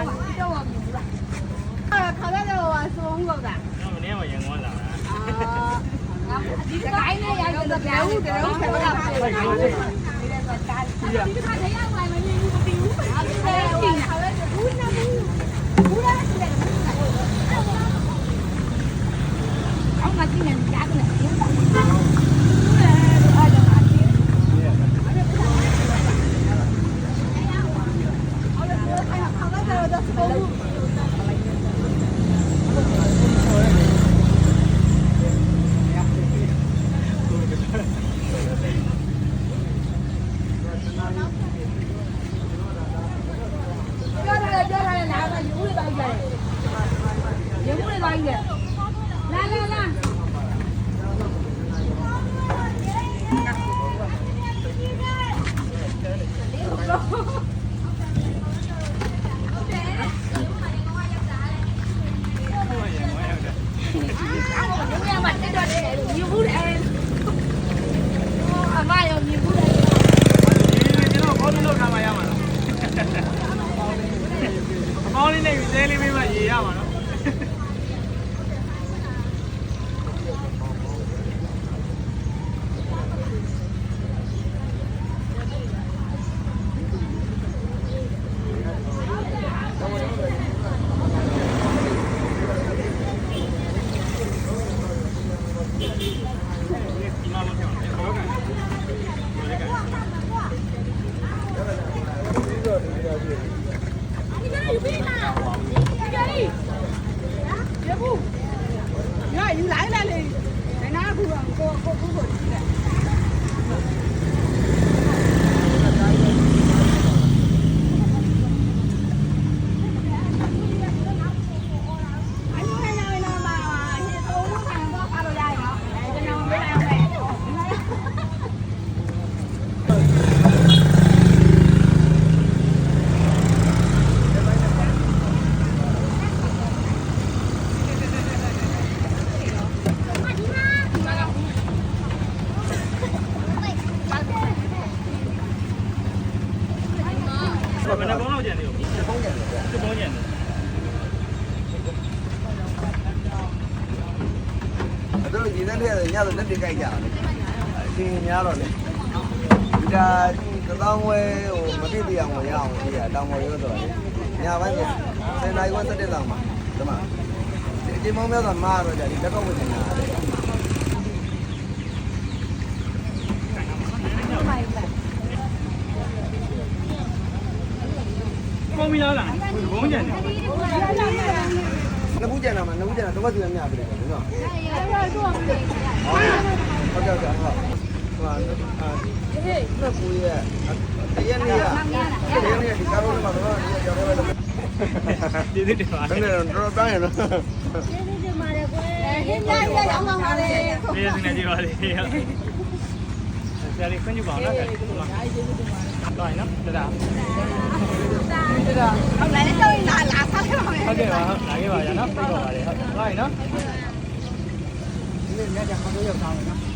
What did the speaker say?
你叫我名字。啊，看到那个啊，孙的。你，的，Yeah. ဘယ်နှပေါင်းလောက်ကျန်နေရောတစ်ပေါင်းကျန်တယ်တစ်ပေါင်းကျန်တယ်အဲ့တော့ရင်းနှက်တဲ့ညတော့လက်တွေကြိုက်ကြတယ်အရှင်များတော့လေဒီဒါတောင်းဝဲဟိုမပြည့်ပြအောင်ရအောင်ဒီကတောင်းဝဲရောတော့လေညပိုင်းကစင်နိုင်ဝဲစတဲ့တောင်မှာဒီမှာဒီအချိန်မောင်းများစွာမားတော့ကြဒီလက်တော့ဝင်နေတာလေ ပေါင်းပြီးလားလားတစ်ပေါင်းကျန်တယ်နှစ်ခုကျန်တာမှာနှစ်ခုကျန်တာတော့သူများပြတယ်နော်ဟုတ်ကဲ့ဟုတ်ကဲ့ဟုတ်ဟိုအာနှစ်ခုရဲ့တရက်နေ့ကတရက်နေ့ဒီကားလုံးမှာတော့ဒီကြော်တော့လည်းဒီဒီတင်ပါဘယ်နဲ့တော့တောင်းရနော်ဟင်းလိုက်ရအောင်ပါလေဒီစနေကြည့်ပါလေဆရာလေးခွင့်ပြုပါအောင်နော်ဟုတ်လားတော့နော်တဒါဟုတ်လား Dari juga nó để pulang. Rồi nó, được rồi. Được rồi. Hôm nay nó chơi là là sao cái này. Ok rồi, lại cái bài nó, rồi nó. Rồi nó. Nên nó chẳng có được dòng nào nữa.